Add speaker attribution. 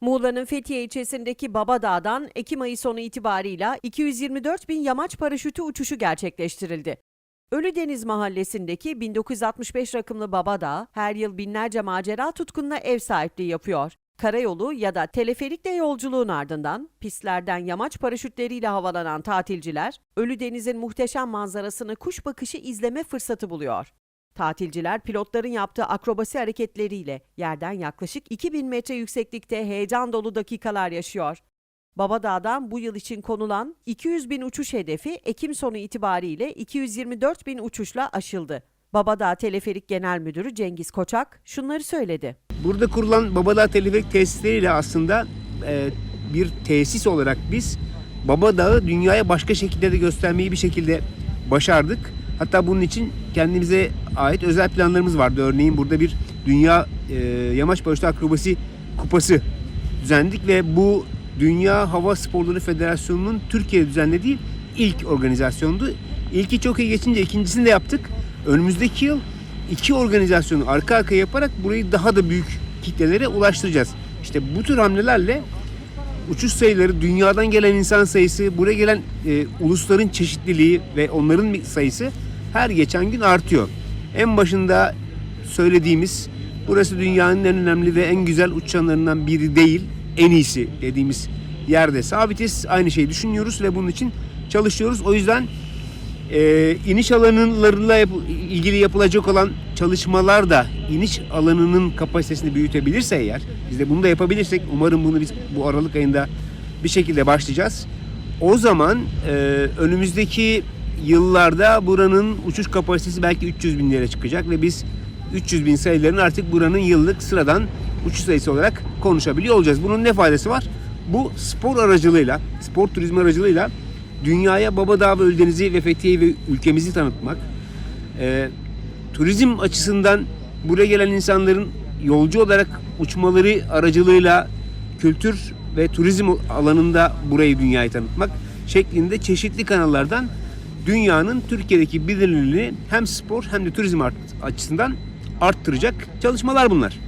Speaker 1: Muğla'nın Fethiye ilçesindeki Babadağ'dan Ekim ayı sonu itibarıyla 224 bin yamaç paraşütü uçuşu gerçekleştirildi. Ölüdeniz mahallesindeki 1965 rakımlı Babadağ her yıl binlerce macera tutkununa ev sahipliği yapıyor. Karayolu ya da teleferikle yolculuğun ardından pistlerden yamaç paraşütleriyle havalanan tatilciler Ölüdeniz'in muhteşem manzarasını kuş bakışı izleme fırsatı buluyor. Tatilciler pilotların yaptığı akrobasi hareketleriyle yerden yaklaşık 2000 metre yükseklikte heyecan dolu dakikalar yaşıyor. Babadağ'dan bu yıl için konulan 200 bin uçuş hedefi Ekim sonu itibariyle 224 bin uçuşla aşıldı. Babadağ Teleferik Genel Müdürü Cengiz Koçak şunları söyledi.
Speaker 2: Burada kurulan Babadağ Teleferik tesisleriyle aslında e, bir tesis olarak biz Babadağ'ı dünyaya başka şekilde de göstermeyi bir şekilde başardık. Hatta bunun için kendimize ait özel planlarımız vardı. Örneğin burada bir Dünya e, Yamaç Paraşütü Akrobasi Kupası düzenledik ve bu Dünya Hava Sporları Federasyonu'nun Türkiye'de düzenlediği ilk organizasyondu. İlki çok iyi geçince ikincisini de yaptık. Önümüzdeki yıl iki organizasyonu arka arkaya yaparak burayı daha da büyük kitlelere ulaştıracağız. İşte bu tür hamlelerle uçuş sayıları, dünyadan gelen insan sayısı, buraya gelen e, ulusların çeşitliliği ve onların sayısı her geçen gün artıyor. En başında söylediğimiz burası dünyanın en önemli ve en güzel uçanlarından biri değil, en iyisi dediğimiz yerde sabitiz. Aynı şeyi düşünüyoruz ve bunun için çalışıyoruz. O yüzden e, iniş alanlarıyla yap- ilgili yapılacak olan çalışmalar da iniş alanının kapasitesini büyütebilirse eğer biz de bunu da yapabilirsek umarım bunu biz bu Aralık ayında bir şekilde başlayacağız. O zaman e, önümüzdeki yıllarda buranın uçuş kapasitesi belki 300 binlere çıkacak ve biz 300 bin sayılarını artık buranın yıllık sıradan uçuş sayısı olarak konuşabiliyor olacağız. Bunun ne faydası var? Bu spor aracılığıyla, spor turizmi aracılığıyla dünyaya Babadağ ve Ölüdeniz'i ve Fethiye'yi ve ülkemizi tanıtmak, e, turizm açısından buraya gelen insanların yolcu olarak uçmaları aracılığıyla kültür ve turizm alanında burayı dünyaya tanıtmak şeklinde çeşitli kanallardan dünyanın Türkiye'deki bilinirliğini hem spor hem de turizm açısından arttıracak çalışmalar bunlar.